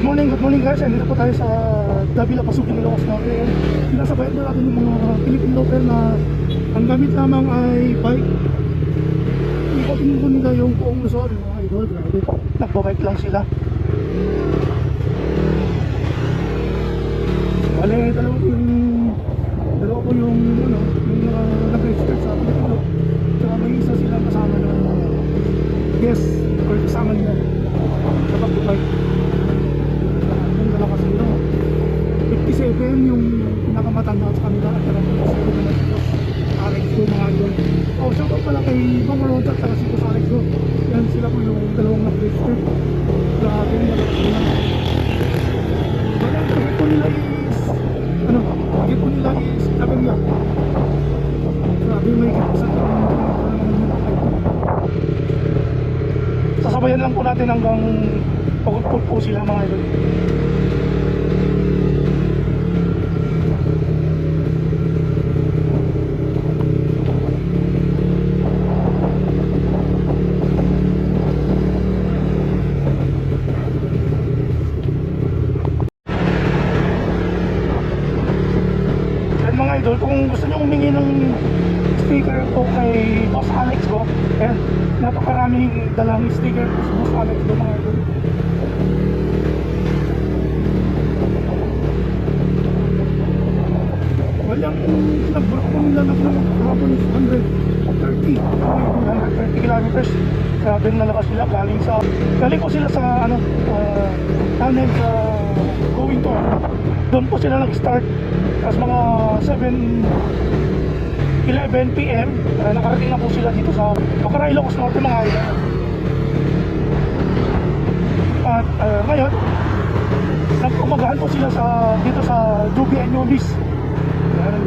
Good morning, good morning guys. Andito po tayo sa Davila Pasukin Lawas natin. Sinasabayan na natin yung mga Philippine local na ang gamit lamang ay bike. Ikotin po nila yung buong Luzon, mga idol. Grabe. Nagbabike lang sila. Bale, dalawa po yung dalawa po yung ano, yung uh, nag-register sa Pilipino. Tsaka may isa silang kasama na uh, or kasama nila sa pagbabike. Yung dalawa kasi no, 57 yung pinakamatanda sa kanila at saka 57 na si Boss Alex ko mga idol. Oh, shout out pala kay Bang Ronald at saka si Boss Alex ko. Yan sila po yung dalawang nag-register. Grabe yung dalawa sila. Wala, ang target po nila is ano, target po nila is Lavenia. Grabe may kipasan Sasabayan lang po natin hanggang pagod po sila mga idol. Yan mga idol, kung gusto nyo humingi ng sticker po kay Boss Alex ko, eh, napakaraming dalang sticker po sa Boss Alex ko mga idol. Walang nag-block po nila na is 130 130 kilometers grabe na lakas sila galing sa galing po sila sa ano uh, tunnel sa to doon po sila nag-start tapos mga 7 11 p.m. Uh, nakarating na po sila dito sa Bacarailo Ilocos Norte mga idol at uh, ngayon nagpumagahan po sila sa dito sa Jubi Anyolis Yan.